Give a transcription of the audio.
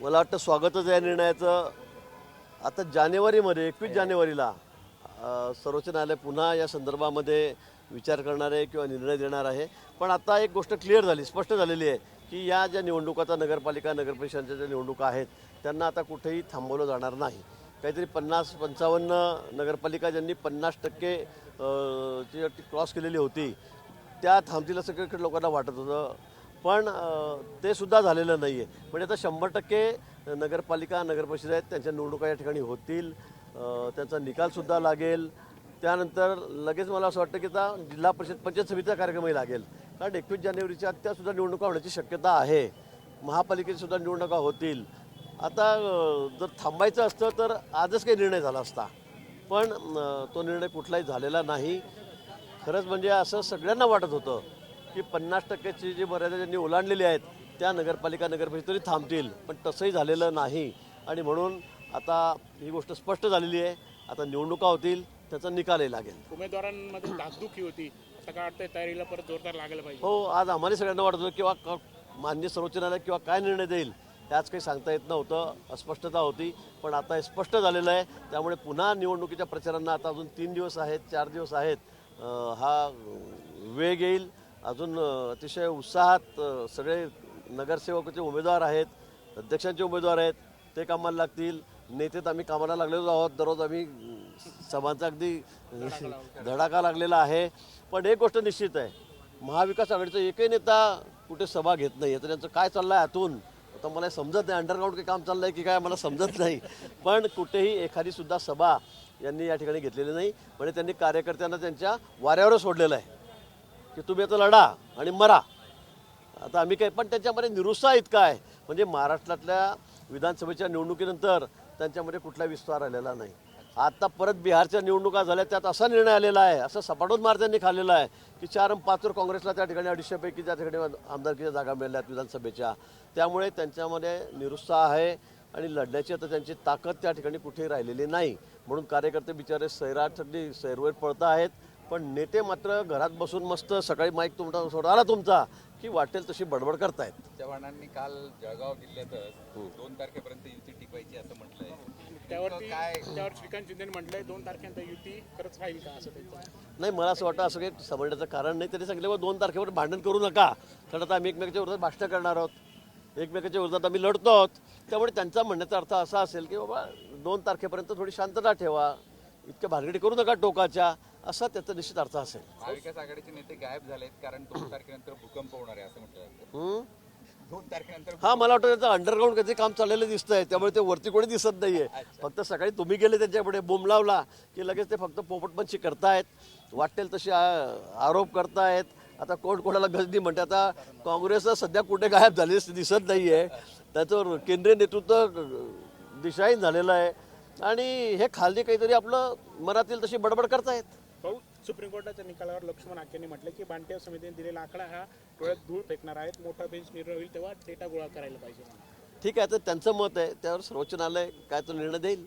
मला वाटतं स्वागतच या निर्णयाचं. आता जानेवारीमध्ये एकवीस जानेवारीला सर्वोच्च न्यायालय पुन्हा या संदर्भामध्ये विचार करणार आहे किंवा निर्णय देणार आहे. पण आता एक गोष्ट क्लिअर झाली स्पष्ट झालेली आहे की या ज्या निवडणुका आता नगरपालिका नगरपरिषदेच्या ज्या निवडणुका आहेत त्यांना आता कुठेही थांबवलं जाणार नाही. काहीतरी पन्नास पंचावन्न नगरपालिका ज्यांनी पन्नास टक्के क्रॉस केलेली होती त्या थांबतील असं काही लोकांना वाटत होतं. पण ते सुद्धा झालेलं नाही आहे म्हणजे आता शंभर टक्के नगरपालिका नगरपरिषद आहेत त्यांच्या निवडणुका या ठिकाणी होतील. त्यांचा निकालसुद्धा लागेल. त्यानंतर लगेच मला असं वाटतं की आता जिल्हा परिषद पंचायत समितीचा कार्यक्रमही लागेल. कारण एकवीस जानेवारीच्या त्यासुद्धा निवडणुका होण्याची शक्यता आहे. महापालिकेचीसुद्धा निवडणुका होतील. आता जर थांबायचं असतं तर आजच काही निर्णय झाला असता. पण तो निर्णय कुठलाही झालेला नाही. खरंच म्हणजे असं सगळ्यांना वाटत होतं की पन्नास टक्क्याची जी मर्यादा ज्यांनी ओलांडलेली आहेत त्या नगरपालिका नगरपरिषद तरी थांबतील. पण तसंही झालेलं नाही. आणि म्हणून आता ही गोष्ट स्पष्ट झालेली आहे. आता निवडणुका होतील त्याचा निकालही लागेल. उमेदवारांमध्ये धाकधुकी होती. आता काय वाटतंय तयारीला परत जोरदार लागायला पाहिजे. हो आज आम्हाला सगळ्यांना वाटत होतं किंवा क- मान्य सर्वोच्च न्यायालय किंवा काय निर्णय देईल त्याच काही सांगता येत नव्हतं. अस्पष्टता होती पण आता हे स्पष्ट झालेलं आहे. त्यामुळे पुन्हा निवडणुकीच्या प्रचारांना आता अजून तीन दिवस आहेत चार दिवस आहेत. अं, हा वेग येईल. अजून अतिशय उत्साहात सगळे नगरसेवकाचे उमेदवार आहेत अध्यक्षांचे उमेदवार आहेत ते कामाला लागतील. नेते तर आम्ही कामाला लागलेलो आहोत. दररोज आम्ही सभांचा अगदी धडाका लागलेला आहे. पण एक गोष्ट निश्चित आहे. महाविकास आघाडीचा एकही नेता कुठे सभा घेत नाही. तर त्यांचं काय चाललं आहे आतून आता मला समजत नाही अंडरग्राऊंड काही काम आहे की काय मला समजत नाही. पण कुठेही एखादीसुद्धा सभा यांनी या ठिकाणी घेतलेली नाही. म्हणजे त्यांनी कार्यकर्त्यांना त्यांच्या वाऱ्यावर सोडलेलं आहे. की तुम्ही आता लढा आणि मरा. आता आम्ही काय पण त्यांच्यामध्ये निरुत्साह इतका आहे. म्हणजे महाराष्ट्रातल्या विधानसभेच्या निवडणुकीनंतर त्यांच्यामध्ये कुठला विस्तार आलेला नाही. आता परत बिहारच्या निवडणुका झाल्या त्यात असा निर्णय आलेला आहे असं सपाटून मार्जांनी खाल्लेला आहे की चार पाचवर काँग्रेसला त्या ठिकाणी अडीचशेपैकी त्या ठिकाणी आमदारकीच्या जागा मिळाल्या आहेत विधानसभेच्या. त्यामुळे त्यांच्यामध्ये निरुत्साह आहे आणि लढण्याची आता त्यांची ताकद त्या ठिकाणी कुठेही राहिलेली नाही. म्हणून कार्यकर्ते बिचारे सैरासाठी सैरवर पळत आहेत पण नेते मात्र घरात बसून मस्त सकाळी माईक तुमचा सोडा आला तुमचा. की वाटेल तशी बडबड करतायत. चव्हाणांनी काल जळगाव जिल्ह्यातच दोन तारखेपर्यंत युती टिकवायची असं म्हटलंय. त्यावरती काय त्यावर श्रीकांत शिंदेने म्हटलंय दोन तारखेनंतर युती खरंच राहील का असं त्यांचं? नाही मला असं वाटतं असं काही समजण्याचं कारण नाही. तरी सांगितलं दोन तारखेवर भांडण करू नका. कारण आता आम्ही एकमेकाच्या विरोधात भाषण करणार आहोत. एकमेकाच्या विरोधात आम्ही लढतो आहोत. त्यामुळे त्यांचा म्हणण्याचा अर्थ असा असेल की बाबा दोन तारखेपर्यंत थोडी शांतता ठेवा. इतक्या भानगडी करू नका टोकाच्या असा त्याचा निश्चित अर्थ असेल. महाविकास आघाडीचे नेते गायब झालेत कारण दोन तारखेनंतर भूकंप होणार आहे असं म्हटलं? दोन तारखेनंतर हा मला वाटतं त्याचं अंडरग्राऊंड काहीतरी काम चाललेलं दिसतंय त्यामुळे ते वरती कोणी दिसत नाहीये. फक्त सकाळी तुम्ही गेले त्यांच्यापुढे बोंब लावला की लगेच ते फक्त पोपटपंची करतायत. वाटेल तसे आ- आरोप करतायत. आता कोण कोणाला गजनी म्हणते आता काँग्रेस सध्या कुठे गायब झाली दिसत नाहीये. त्याचं केंद्रीय नेतृत्व दिशाहीन झालेलं आहे. आणि हे खाली काहीतरी आपलं मनातील तशी बडबड करतायत. भाऊ सुप्रीम कोर्टाच्या निकालावर लक्ष्मण आख्यांनी म्हटलं की बांटिया समितीने दिलेला आकडा हा डोळ्यात धूळ फेकणार आहेत. मोठा बेंच निर्णय होईल तेव्हा डेटा गोळा करायला पाहिजे. ठीक आहे तर त्यांचं मत आहे त्यावर सर्वोच्च न्यायालय काय तो निर्णय देईल.